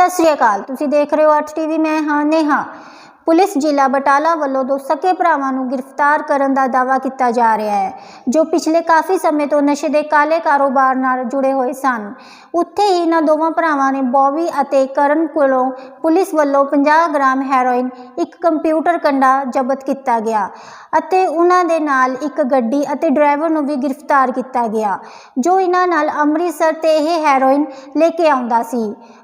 ਸਤਿ ਸ੍ਰੀ ਅਕਾਲ। ਤੁਸੀਂ ਦੇਖ ਰਹੇ ਹੋ 8 ਟੀਵੀ, ਮੈਂ ਹਾਂ ਨੇਹਾ। ਪੁਲਿਸ ਜ਼ਿਲ੍ਹਾ ਬਟਾਲਾ ਵੱਲੋਂ ਦੋ ਸਕੇ ਭਰਾਵਾਂ ਨੂੰ ਗ੍ਰਿਫਤਾਰ ਕਰਨ ਦਾ ਦਾਅਵਾ ਕੀਤਾ ਜਾ ਰਿਹਾ ਹੈ, ਜੋ ਪਿਛਲੇ ਕਾਫੀ ਸਮੇਂ ਤੋਂ ਨਸ਼ੇ ਦੇ ਕਾਲੇ ਕਾਰੋਬਾਰ ਨਾਲ ਜੁੜੇ ਹੋਏ ਸਨ। ਉੱਥੇ ਹੀ ਇਹਨਾਂ ਦੋਵਾਂ ਭਰਾਵਾਂ ਨੇ ਬੌਬੀ ਅਤੇ ਕਰਨ ਕੋਲੋਂ ਪੁਲਿਸ ਵੱਲੋਂ 50 ਗ੍ਰਾਮ ਹੈਰੋਇਨ, ਇੱਕ ਕੰਪਿਊਟਰ ਕੰਡਾ ਜ਼ਬਤ ਕੀਤਾ ਗਿਆ ਅਤੇ ਉਹਨਾਂ ਦੇ ਨਾਲ ਇੱਕ ਗੱਡੀ ਅਤੇ ਡਰਾਈਵਰ ਨੂੰ ਵੀ ਗ੍ਰਿਫਤਾਰ ਕੀਤਾ ਗਿਆ, ਜੋ ਇਹਨਾਂ ਨਾਲ ਅੰਮ੍ਰਿਤਸਰ ਤੇ ਇਹ ਹੈਰੋਇਨ ਲੈ ਕੇ ਆਉਂਦਾ ਸੀ।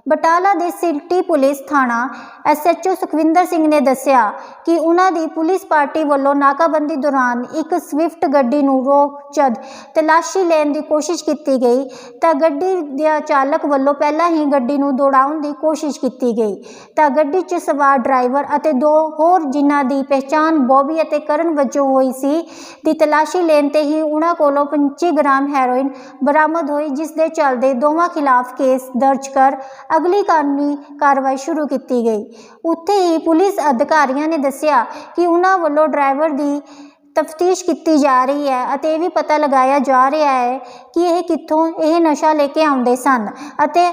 ਬਟਾਲਾ ਦੇ ਸਿਟੀ ਪੁਲਿਸ ਥਾਣਾ ਐਸਐਚਓ ਸੁਖਵਿੰਦਰ ਸਿੰਘ ਨੇ ਦੱਸਿਆ ਕਿ ਉਹਨਾਂ ਦੀ ਪੁਲਿਸ ਪਾਰਟੀ ਵੱਲੋਂ ਨਾਕਾਬੰਦੀ ਦੌਰਾਨ ਇੱਕ ਸਵਿਫਟ ਗੱਡੀ ਨੂੰ ਰੋਕ ਜਦ ਤਲਾਸ਼ੀ ਲੈਣ ਦੀ ਕੋਸ਼ਿਸ਼ ਕੀਤੀ ਗਈ, ਤਾਂ ਗੱਡੀ ਦੇ ਚਾਲਕ ਵੱਲੋਂ ਪਹਿਲਾਂ ਹੀ ਗੱਡੀ ਨੂੰ ਦੌੜਾਉਣ ਦੀ ਕੋਸ਼ਿਸ਼ ਕੀਤੀ ਗਈ। ਤਾਂ ਗੱਡੀ 'ਚ ਸਵਾਰ ਡਰਾਈਵਰ ਅਤੇ ਦੋ ਹੋਰ ਜਿਨ੍ਹਾਂ ਦੀ ਪਹਿਚਾਣ ਬੌਬੀ ਅਤੇ ਕਰਨ ਵਜੋਂ ਹੋਈ ਸੀ, ਦੀ ਤਲਾਸ਼ੀ ਲੈਣ ਤੇ ਹੀ ਉਹਨਾਂ ਕੋਲੋਂ 25 ਗ੍ਰਾਮ ਹੈਰੋਇਨ ਬਰਾਮਦ ਹੋਈ, ਜਿਸ ਦੇ ਚੱਲਦੇ ਦੋਵਾਂ ਖਿਲਾਫ ਕੇਸ ਦਰਜ ਕਰ ਅਗਲੀ ਕਾਨੂੰਨੀ ਕਾਰਵਾਈ ਸ਼ੁਰੂ ਕੀਤੀ ਗਈ। ਉੱਥੇ ਹੀ ਪੁਲਿਸ ਅਧਿਕਾਰੀਆਂ ਨੇ ਦੱਸਿਆ ਕਿ ਉਹਨਾਂ ਵੱਲੋਂ ਡਰਾਈਵਰ ਦੀ ਤਫਤੀਸ਼ ਕੀਤੀ ਜਾ ਰਹੀ ਹੈ ਅਤੇ ਇਹ ਵੀ ਪਤਾ ਲਗਾਇਆ ਜਾ ਰਿਹਾ ਹੈ ਕਿ ਇਹ ਕਿੱਥੋਂ ਇਹ ਨਸ਼ਾ ਲੈ ਕੇ ਆਉਂਦੇ ਸਨ ਅਤੇ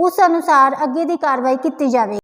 ਉਸ ਅਨੁਸਾਰ ਅੱਗੇ ਦੀ ਕਾਰਵਾਈ ਕੀਤੀ ਜਾਵੇ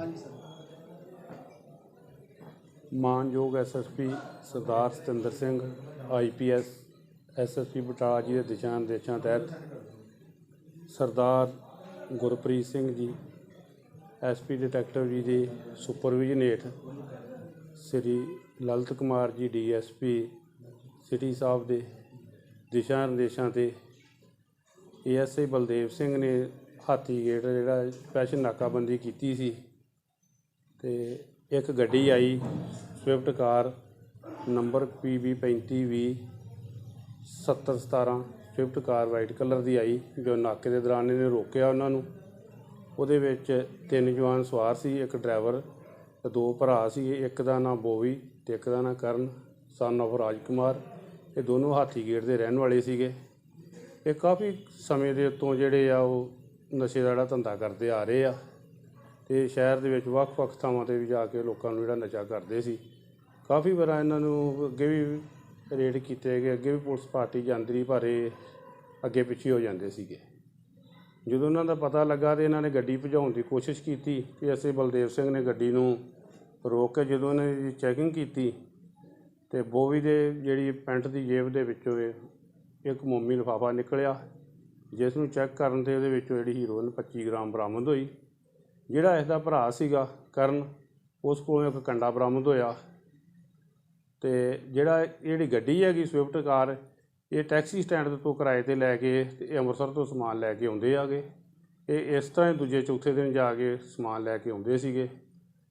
ਹਾਂਜੀ, ਸਰ। ਮਾਨਯੋਗ SSP Sardar Satinder Singh, IPS SSP Batala ji ਦੇ ਦਿਸ਼ਾ ਨਿਰਦੇਸ਼ਾਂ ਤਹਿਤ ਸਰਦਾਰ ਗੁਰਪ੍ਰੀਤ ਸਿੰਘ ਜੀ, ਐਸਪੀ ਡਿਟੈਕਟਿਵ ਜੀ ਦੇ ਸੁਪਰਵਿਜ਼ਨ ਹੇਠ ਸ੍ਰੀ ਲਲਿਤ ਕੁਮਾਰ ਜੀ, ਡੀਐਸਪੀ ਸਿਟੀ ਸਾਹਿਬ ਦੇ ਦਿਸ਼ਾ ਨਿਰਦੇਸ਼ਾਂ ਤੇ ਏਐਸਆਈ ਬਲਦੇਵ ਸਿੰਘ ਨੇ ਹਾਥੀ ਗੇਟ ਜਿਹੜਾ ਸਪੈਸ਼ਲ ਨਾਕਾਬੰਦੀ ਕੀਤੀ ਸੀ। ਤੇ ਇੱਕ ਗੱਡੀ ਆਈ Swift car number PB 3520 7017 Swift car white colour ਦੀ ਆਈ, ਜੋ ਨਾਕੇ ਦੇ ਦੌਰਾਨ ਇਹਨੇ ਰੋਕਿਆ ਉਹਨਾਂ ਨੂੰ। ਉਹਦੇ ਵਿੱਚ ਤਿੰਨ ਜਵਾਨ ਸਵਾਰ ਸੀ, ਇੱਕ ਡਰਾਈਵਰ ਤੇ ਦੋ ਭਰਾ ਸੀ, ਇੱਕ ਦਾ ਨਾਮ ਬੋਵੀ ਤੇ ਇੱਕ ਦਾ ਨਾਮ ਕਰਨ ਸਨ of ਰਾਜਕੁਮਾਰ। ਇਹ ਦੋਨੋਂ ਹਾਥੀ ਗੇਟ ਦੇ ਰਹਿਣ ਵਾਲੇ ਸੀਗੇ। ਇਹ ਕਾਫੀ ਸਮੇਂ ਦੇ ਉੱਤੋਂ ਜਿਹੜੇ ਆ, ਉਹ ਨਸ਼ੇ ਦਾ ਜਿਹੜਾ ਧੰਦਾ ਕਰਦੇ ਆ ਰਹੇ ਆ। ਤੇ ਸ਼ਹਿਰ ਦੇ ਵਿੱਚ ਵੱਖ-ਵੱਖ ਥਾਵਾਂ ਤੇ ਵੀ ਜਾ ਕੇ ਲੋਕਾਂ ਨੂੰ ਜਿਹੜਾ ਨਸ਼ਾ ਕਰਦੇ ਸੀ। ਕਾਫੀ ਵਾਰ ਇਹਨਾਂ ਨੂੰ ਅੱਗੇ ਵੀ ਰੇਡ ਕੀਤੇ ਗਏ, ਅੱਗੇ ਵੀ ਪੁਲਿਸ ਪਾਰਟੀ ਜਾਂਦੀ ਰਹੀ ਪਰ ਇਹ ਅੱਗੇ ਪਿੱਛੇ ਹੋ ਜਾਂਦੇ ਸੀਗੇ। ਜਦੋਂ ਉਹਨਾਂ ਦਾ ਪਤਾ ਲੱਗਾ ਤੇ ਇਹਨਾਂ ਨੇ ਗੱਡੀ ਭਜਾਉਣ ਦੀ ਕੋਸ਼ਿਸ਼ ਕੀਤੀ ਕਿ ਅਸੀਂ ਬਲਦੇਵ ਸਿੰਘ ਨੇ ਗੱਡੀ ਨੂੰ ਰੋਕ ਕੇ ਜਦੋਂ ਇਹਨਾਂ ਦੀ ਚੈਕਿੰਗ ਕੀਤੀ ਤੇ ਬੋਵੀ ਦੇ ਜਿਹੜੀ ਪੈਂਟ ਦੀ ਜੇਬ ਦੇ ਵਿੱਚੋਂ ਇਹ ਇੱਕ ਮੋਮੀ ਲਿਫਾਫਾ ਨਿਕਲਿਆ, ਜਿਸ ਨੂੰ ਚੈੱਕ ਕਰਨ ਤੇ ਉਹਦੇ ਵਿੱਚੋਂ ਜਿਹੜੀ ਹੀਰੋਇਨ 25 ਗ੍ਰਾਮ ਬਰਾਮਦ ਹੋਈ। ਜਿਹੜਾ ਇਸ ਦਾ ਭਰਾ ਸੀਗਾ ਕਰਨ, ਉਸ ਕੋਲੋਂ ਇੱਕ ਕੰਡਾ ਬਰਾਮਦ ਹੋਇਆ ਤੇ ਜਿਹੜਾ ਜਿਹੜੀ ਗੱਡੀ ਹੈਗੀ ਸਵਿਫਟ ਕਾਰ, ਇਹ ਟੈਕਸੀ ਸਟੈਂਡ ਤੋਂ ਕਿਰਾਏ ਤੇ ਲੈ ਕੇ ਤੇ ਅੰਮ੍ਰਿਤਸਰ ਤੋਂ ਸਮਾਨ ਲੈ ਕੇ ਆਉਂਦੇ ਆਗੇ। ਇਹ ਇਸ ਤਰ੍ਹਾਂ ਹੀ ਦੂਜੇ ਚੌਥੇ ਦਿਨ ਜਾ ਕੇ ਸਮਾਨ ਲੈ ਕੇ ਆਉਂਦੇ ਸੀਗੇ।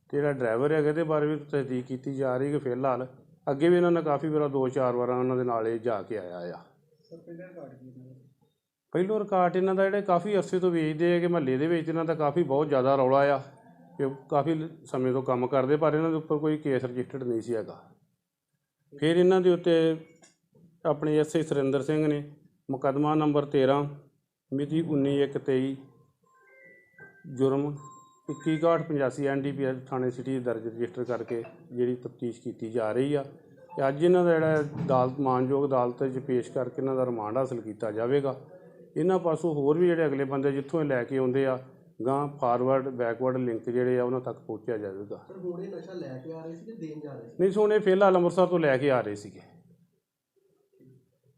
ਤੇ ਜਿਹੜਾ ਡਰਾਈਵਰ ਹੈਗਾ ਇਹਦੇ ਬਾਰੇ ਵੀ ਤਸਦੀਕ ਕੀਤੀ ਜਾ ਰਹੀ ਕਿ ਫਿਲਹਾਲ ਅੱਗੇ ਵੀ ਇਹਨਾਂ ਨੇ ਕਾਫੀ ਵਾਰ ਦੋ ਚਾਰ ਵਾਰਾਂ ਉਹਨਾਂ ਦੇ ਨਾਲ ਇਹ ਜਾ ਕੇ ਆਇਆ ਆ। ਪਹਿਲਾਂ ਰਿਕਾਰਡ ਇਹਨਾਂ ਦਾ ਪਹਿਲੋਂ ਰਿਕਾਰਡ ਇਹਨਾਂ ਦਾ ਜਿਹੜੇ ਕਾਫੀ ਅਰਸੇ ਤੋਂ ਵੇਚਦੇ ਆ ਕਿ ਮਹੱਲੇ ਦੇ ਵਿੱਚ ਇਹਨਾਂ ਦਾ ਕਾਫੀ ਬਹੁਤ ਜ਼ਿਆਦਾ ਰੌਲਾ ਆ ਕਿ ਕਾਫੀ ਸਮੇਂ ਤੋਂ ਕੰਮ ਕਰਦੇ ਪਰ ਇਹਨਾਂ ਦੇ ਉੱਪਰ ਕੋਈ ਕੇਸ ਰਜਿਸਟਰਡ ਨਹੀਂ ਸੀ ਹੈਗਾ। ਫਿਰ ਇਹਨਾਂ ਦੇ ਉੱਤੇ ਆਪਣੇ ਐਸਆਈ ਸੁਰਿੰਦਰ ਸਿੰਘ ਨੇ ਮੁਕੱਦਮਾ ਨੰਬਰ 13 ਮਿਤੀ 19/1/23 ਜੁਰਮ 2165 ਐਨਡੀਪੀਐਸ ਥਾਣੇ ਸਿਟੀ ਦਰਜ ਰਜਿਸਟਰ ਕਰਕੇ ਜਿਹੜੀ ਤਫਤੀਸ਼ ਕੀਤੀ ਜਾ ਰਹੀ ਆ। ਤੇ ਅੱਜ ਇਹਨਾਂ ਦਾ ਜਿਹੜਾ ਅਦਾਲਤ ਮਾਨਯੋਗ ਅਦਾਲਤ 'ਚ ਪੇਸ਼ ਕਰਕੇ ਇਹਨਾਂ ਦਾ ਰਿਮਾਂਡ ਹਾਸਲ ਕੀਤਾ ਜਾਵੇਗਾ। ਇਹਨਾਂ ਪਾਸੋਂ ਹੋਰ ਵੀ ਜਿਹੜੇ ਅਗਲੇ ਬੰਦੇ ਜਿੱਥੋਂ ਇਹ ਲੈ ਕੇ ਆਉਂਦੇ ਆ ਗਾਂ ਫਾਰਵਰਡ ਬੈਕਵਰਡ ਲਿੰਕ ਜਿਹੜੇ ਆ ਉਹਨਾਂ ਤੱਕ ਪਹੁੰਚਿਆ ਜਾਵੇਗਾ। ਸਰ ਹੁਣ ਇਹ ਨਸ਼ਾ ਲੈ ਕੇ ਆ ਰਹੇ ਸੀ ਕਿ ਦੇਣ ਜਾ ਰਹੇ ਸੀ? ਨਹੀਂ ਸੋਨੇ ਫਿਲਹਾਲ ਅੰਮ੍ਰਿਤਸਰ ਤੋਂ ਲੈ ਕੇ ਆ ਰਹੇ ਸੀਗੇ।